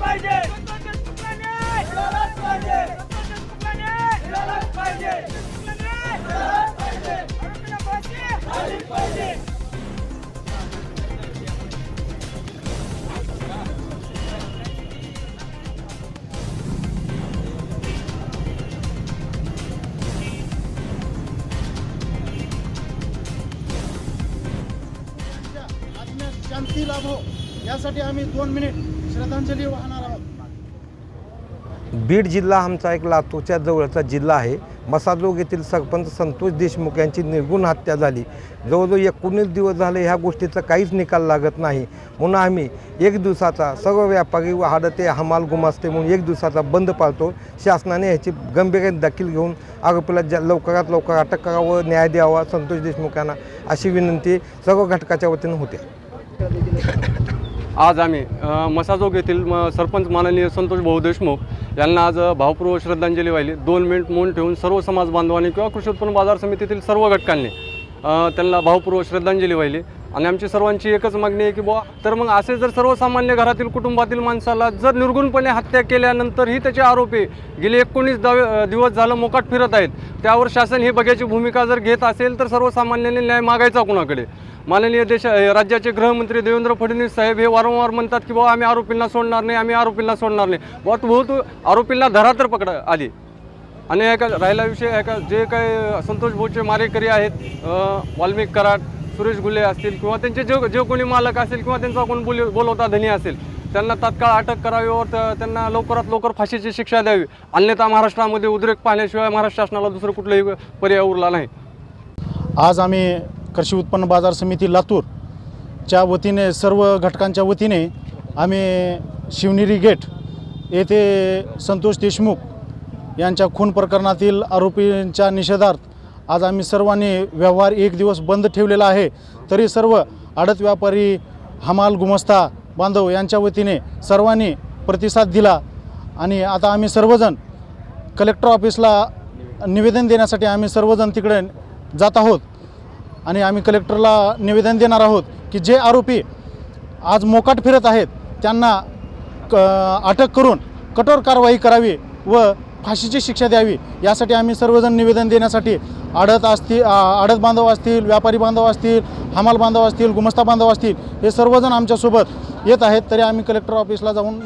पाहिजे निधी लाभो. यासाठी आम्ही दोन मिनिट श्रद्धांजली वाहणार आहोत. बीड जिल्हा आमचा एक लातूरच्या जवळचा जिल्हा आहे. मसाजोग येथील सरपंच संतोष देशमुख यांची निर्गुण हत्या झाली. जवळजवळ एकोणीस दिवस झाले ह्या गोष्टीचा काहीच निकाल लागत नाही. म्हणून आम्ही एक दिवसाचा सर्व व्यापारी व हाडते हमाल गुमास्ते म्हणून एक दिवसाचा बंद पाळतो. शासनाने ह्याची गंभीर दखल घेऊन आरोपीला ज्या लवकरात लवकर अटक करावं न्याय द्यावा संतोष देशमुख यांना अशी विनंती सर्व घटकाच्या वतीनं होते. आज आम्ही मसाजोग येथील म, सरपंच माननीय संतोष भाऊ देशमुख यांना आज भावपूर्व श्रद्धांजली वाहिली. दोन मिनिट मौन ठेवून सर्व समाज बांधवांनी किंवा कृषी उत्पन्न बाजार समितीतील सर्व घटकांनी त्यांना भावपूर्व श्रद्धांजली वाहिली. आणि आमची सर्वांची एकच मागणी आहे की बुवा तर मग असे जर सर्वसामान्य घरातील कुटुंबातील माणसाला जर निर्गुणपणे हत्या केल्यानंतरही त्याचे आरोपी गेले एकोणीस दावे दिवस झालं मोकाट फिरत आहेत त्यावर शासन ही बघ्याची भूमिका जर घेत असेल तर सर्वसामान्यांनी न्याय मागायचा कुणाकडे? माननीय देश राज्याचे गृहमंत्री देवेंद्र फडणवीस साहेब हे वारंवार म्हणतात की बाबा आम्ही आरोपींना सोडणार नाही आम्ही आरोपींना सोडणार नाही. बहुत बहुत आरोपींना धरा तर पकडा आली आणि एका राहिला विषय एका जे काही संतोष भाऊचे मारेकरी आहेत वाल्मिक कराड सुरेश गुले असतील किंवा त्यांचे जे जे कोणी मालक असेल किंवा त्यांचा कोण बोल बोलवता धनी असेल त्यांना तात्काळ अटक करावी व त्यांना लवकरात लवकर फाशीची शिक्षा द्यावी. अन्यथा महाराष्ट्रामध्ये उद्रेक पाहण्याशिवाय महाराष्ट्र शासनाला दुसरं कुठलंही पर्याय उरला नाही. आज आम्ही कृषी उत्पन्न बाजार समिती लातूरच्या वतीने सर्व घटकांच्या वतीने आम्ही शिवनेरी गेट येथे संतोष देशमुख यांच्या खून प्रकरणातील आरोपींच्या निषेधार्थ आज आम्ही सर्वांनी व्यवहार एक दिवस बंद ठेवलेला आहे. तरी सर्व आडत व्यापारी हमाल गुमस्ता बांधव यांच्या वतीने सर्वांनी प्रतिसाद दिला आणि आता आम्ही सर्वजण कलेक्टर ऑफिसला निवेदन देण्यासाठी आम्ही सर्वजण तिकडे जात आहोत. आणि आम्ही कलेक्टरला निवेदन देणार आहोत की जे आरोपी आज मोकाट फिरत आहेत त्यांना क अटक करून कठोर कारवाई करावी व फाशीची शिक्षा द्यावी यासाठी आम्ही सर्वजण निवेदन देण्यासाठी आडत असतील आडत बांधव असतील व्यापारी बांधव असतील हमाल बांधव असतील गुमस्ता बांधव असतील हे सर्वजण आमच्यासोबत येत आहेत तरी आम्ही कलेक्टर ऑफिसला जाऊन